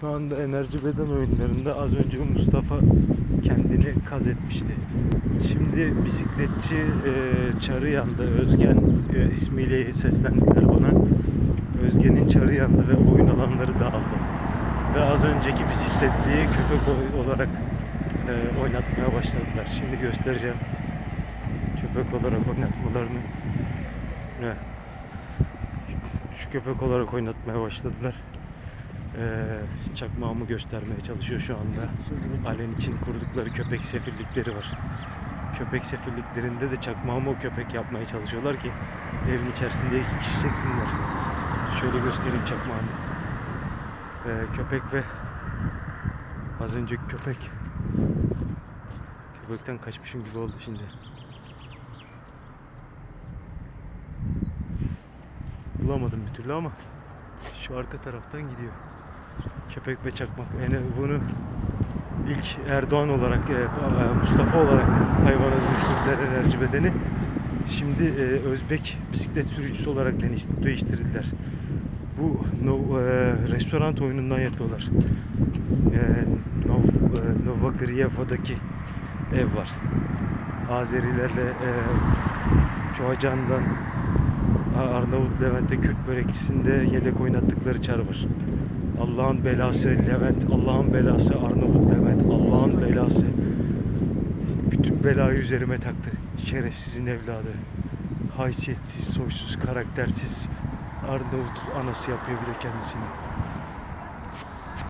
Şu anda enerji beden oyunlarında az önce Mustafa kendini kaz etmişti. Şimdi bisikletçi e, çarı yandı. Özgen e, ismiyle seslendiler bana. Özgen'in çarı yandı ve oyun alanları dağıldı. Ve az önceki bisikletliyi köpek olarak e, oynatmaya başladılar. Şimdi göstereceğim köpek olarak oynatmalarını. Evet. Şu köpek olarak oynatmaya başladılar. Ee, çakmağımı göstermeye çalışıyor şu anda. Alen için kurdukları köpek sefillikleri var. Köpek sefilliklerinde de çakmağımı o köpek yapmaya çalışıyorlar ki evin içerisinde iki kişi çeksinler. Şöyle göstereyim çakmağımı. Ee, köpek ve az önceki köpek. Köpekten kaçmışım gibi oldu şimdi. Bulamadım bir türlü ama şu arka taraftan gidiyor. Köpek ve çakmak. Yani bunu ilk Erdoğan olarak, e, e, Mustafa olarak hayvana dönüştürdüler enerji bedeni. Şimdi e, Özbek bisiklet sürücüsü olarak değiştirdiler. Bu no, e, restoran oyunundan yapıyorlar. E, Nov, e, Novagryeva'daki ev var. Azerilerle e, Çoğacan'dan Arnavut Levent'te Kürt börekçisinde yedek oynattıkları çar var. Allah'ın belası Levent, Allah'ın belası Arnavut Levent, Allah'ın belası. Bütün belayı üzerime taktı. Şerefsizin evladı. Haysiyetsiz, soysuz, karaktersiz. Arnavut anası yapıyor bile kendisini.